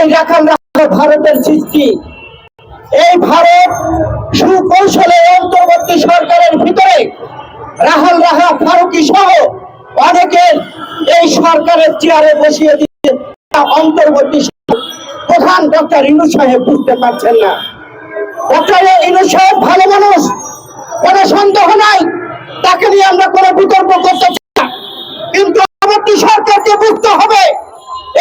এই রাখাল ভারতের সৃষ্টি। এই ভারত সুকৌশলে অন্তর্বর্তী সরকারের ভিতরে রাহাল রাহা ফারুকি সহ অনেকে এই সরকারের চেয়ারে বসিয়ে তা অন্তর্বর্তী প্রধান ডক্টর ইনু সাহেব বুঝতে পারছেন না। ডক্টর ইনু সাহেব ভালো মানুষ। কোনো সন্দেহ নাই তাকে নিয়ে আমরা কোনো বিতর্ক করতে চাই না কিন্তু পরবর্তী সরকারকে বুঝতে হবে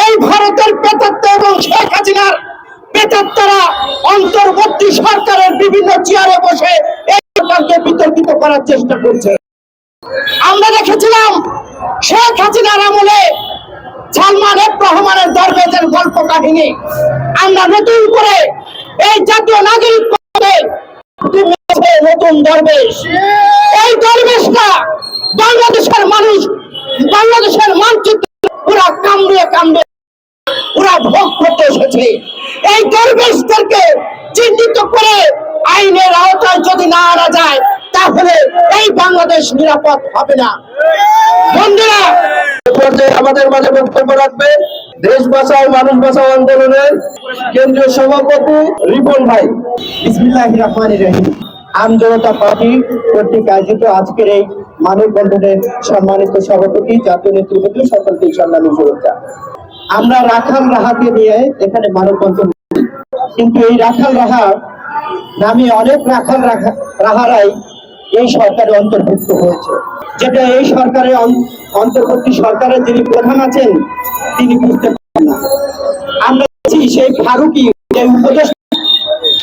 এই ভারতের পেতাত্তা এবং শেখ হাসিনার পেতাত্তারা অন্তর্বর্তী সরকারের বিভিন্ন চেয়ারে বসে এই সরকারকে বিতর্কিত করার চেষ্টা করছে। আমরা দেখেছিলাম শেখ হাসিনার আমলে সালমান এফ দরবেজের গল্প কাহিনী। আমরা নতুন করে এই জাতীয় নাগরিক নতুন দরবেশ। এই দরবেশটা বাংলাদেশের মানুষ, বাংলাদেশের মানচিত্র পুরা কামড়ে কামড়ে ওরা ভোগ করতে এসেছে। এই দরবেশদেরকে চিহ্নিত করে আইনের আওতায় যদি না আনা যায়, তাহলে এই বাংলাদেশ নিরাপদ হবে না। বন্ধুরা পর্যায়ে আমাদের মাঝে বক্তব্য রাখবেন দেশ বাঁচাও, মানুষ বাঁচাও আন্দোলনের কেন্দ্রীয় সভাপতি রিপন ভাই। বিসমিল্লাহ রহমান রহিম। আম জনতা পার্টি কর্তৃক আয়োজিত আজকের এই মানববন্ধনের সম্মানিত সভাপতি, জাতীয় নেতৃবৃন্দ, সকলকে সম্মানিত শুভেচ্ছা। আমরা রাখাল রাহাকে নিয়ে এখানে মানববন্ধন। কিন্তু এই রাখাল রাহা নামে অনেক রাখাল রাখা- রাহারাই এই সরকারে অন্তর্ভুক্ত হয়েছে। যেটা এই সরকারের অন- অন্তর্বর্তী সরকারের যিনি প্রধান আছেন, তিনি বুঝতে পারেন না। আমরা সেই ফারুকি, যে উপদেশ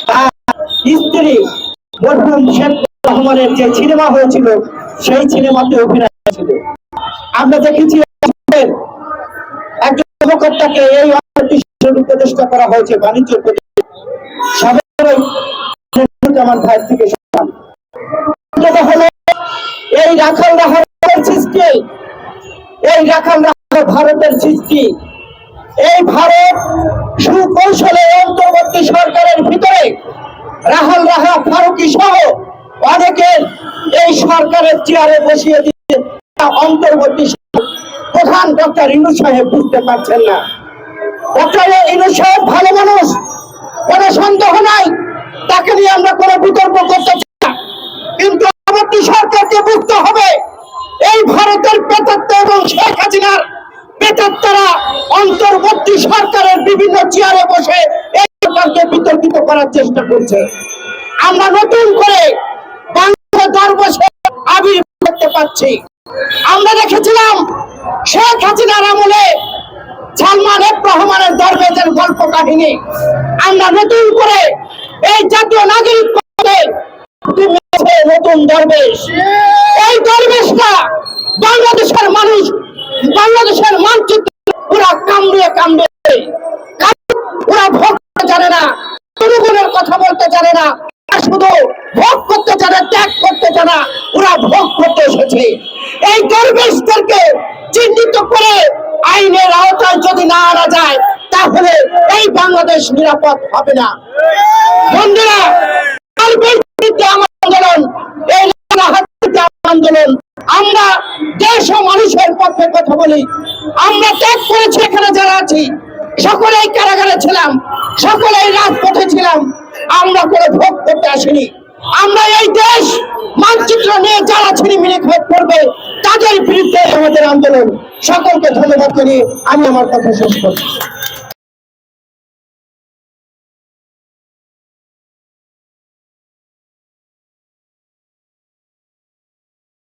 তার স্ত্রী মরহুম শেখ রহমানের যে সিনেমা হয়েছিল, সেই সিনেমাতে অভিনয় করেছিল। আমরা দেখেছি একজন কর্মকর্তাকে এই উপদেষ্টা করা হয়েছে, বাণিজ্য উপদেষ্টা আমার ভাই থেকে এই রাখাল রাখালের সৃষ্টি, এই রাখাল রাখাল ভারতের সৃষ্টি, এই ভারত সুকৌশলে অন্তর্বর্তী সরকারের ভিতরে রাহাল রাহা, ফারুকি সহ অনেকে এই সরকারের চেয়ারে বসিয়ে দিচ্ছে অন্তর্বর্তী। প্রধান ডক্টর ইনু সাহেব বুঝতে পারছেন না। ডক্টর ইনু সাহেব ভালো মানুষ। কোনো সন্দেহ নাই। তাকে নিয়ে আমরা কোনো বিতর্ক করতে চাই না। কিন্তু পরবর্তী সরকারকে বুঝতে হবে, এই ভারতের পেতাত্তা এবং শেখ হাসিনার পেতাত্তারা অন্তর্বর্তী সরকারের বিভিন্ন চেয়ারে বসে এই সরকারকে বিতর্কিত করার চেষ্টা করছে। আমরা নতুন করে বাংলা দরবসে আবির করতে পারছি। আমরা দেখেছিলাম শেখ হাসিনার আমলে সালমান রহমানের দরবেজের গল্প কাহিনী। আমরা নতুন করে এই জাতীয় নাগরিক নতুন দরবেশ। এই দরবেশটা বাংলাদেশের মানুষ, বাংলাদেশের মানচিত্র পুরা কামড়ে কামড়ে ওরা ভোগ করতে জানে না, জনগণের কথা বলতে জানে না শুধু ভোগ করতে জানে, ত্যাগ করতে জানে ওরা ভোগ করতে এসেছে। এই দরবেশদেরকে চিহ্নিত করে আইনের আওতায় যদি না আনা যায়, তাহলে এই বাংলাদেশ নিরাপদ হবে না। আন্দোলন আমরা দেশ ও মানুষের পক্ষে কথা বলি। আমরা ত্যাগ করেছি এখানে যারা আছি। সকলেই কারাগারে ছিলাম, সকলেই রাজপথে ছিলাম। আমরা কোনো ভোগ করতে আসিনি। আমরা এই দেশ মানচিত্র নিয়ে যারা ছিনিমিনি আমাদের আন্দোলন। সকলকে ধন্যবাদ জানিয়ে আমি আমার কথা শেষ করছি।